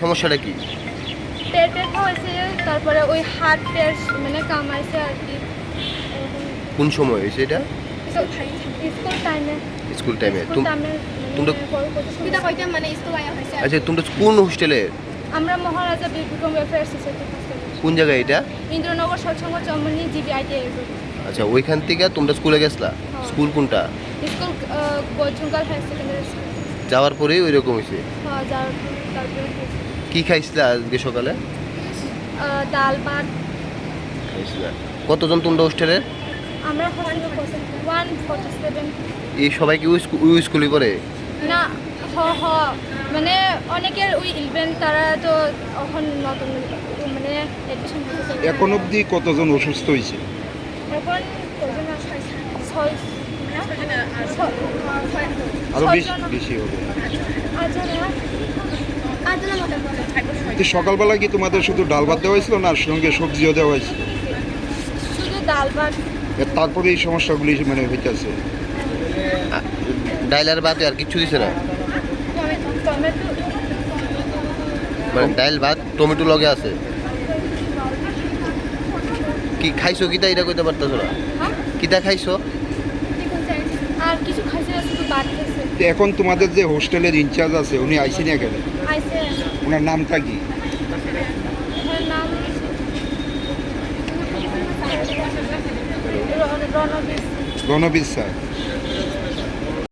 সমস্যাটা কি? পেট হয়েছে তারপরে ওই হাত পেট মানে কামাইছে আর কি। কোন সময় হয়েছে এটা? স্কুল টাইমে স্কুল টাইমে তোমরা- মানে স্কুল আয়া হয়েছে আচ্ছা তোমরা কোন হোস্টেলে আমরা মহারাজা বিক্রম ওয়েলফেয়ার সোসাইটি কোন জায়গায় এটা? ইন্দ্রনগর সৎসঙ্গ চমনি জিবিআইটি আচ্ছা ওইখান থেকে তোমরা স্কুলে গেছলা? স্কুল কোনটা? School Baithangal high secondary school যাওয়ার পরেই ওই রকম হয়েছে? হ্যাঁ যার তারপরে হয়েছে। কি খাইছিলা আজকে সকালে? ডাল ভাত। খাইছিলা। কতজন তোমরা হোস্টেলে? আমরা ওয়ান ফর্টি সেভেন এই সবাই কি ওই স্কু- স্কুলে পড়ে? না হ হ। মানে অনেকের ওই ইভেন্ট তারা তো এখন নতুন মানে এডমিশন এখন অবধি কতজন অসুস্থ হয়েছে? এখন আছে? ছয় ছয়- আরও বেশি। বেশি হবে। মতো হবে। তো সকালবেলা কি তোমাদের শুধু ডাল ভাত দেওয়া হয়েছিল না সঙ্গে সবজিও দেওয়া হয়েছিল? শুধু ডাল ভাত। তারপরে এই সমস্যাগুলি মানে হইতেছে। ডাইলার বাদে আর কিচ্ছু দিছে না? মানে ডাইল ভাত টমেটো লগে আছে। কি খাইছো কিতা? এটা কইতে পারতেছো না। হ্যাঁ? কিতা খাইছো? আর কিছু খাইছে না, শুধু ভাত খাইছে। এখন তোমাদের যে হোস্টেলের ইনচার্জ আছে উনি আইসি না কেন? আইছে। ওনার নামটা কি? নাম রণ- রণবীর রণবীর স্যার।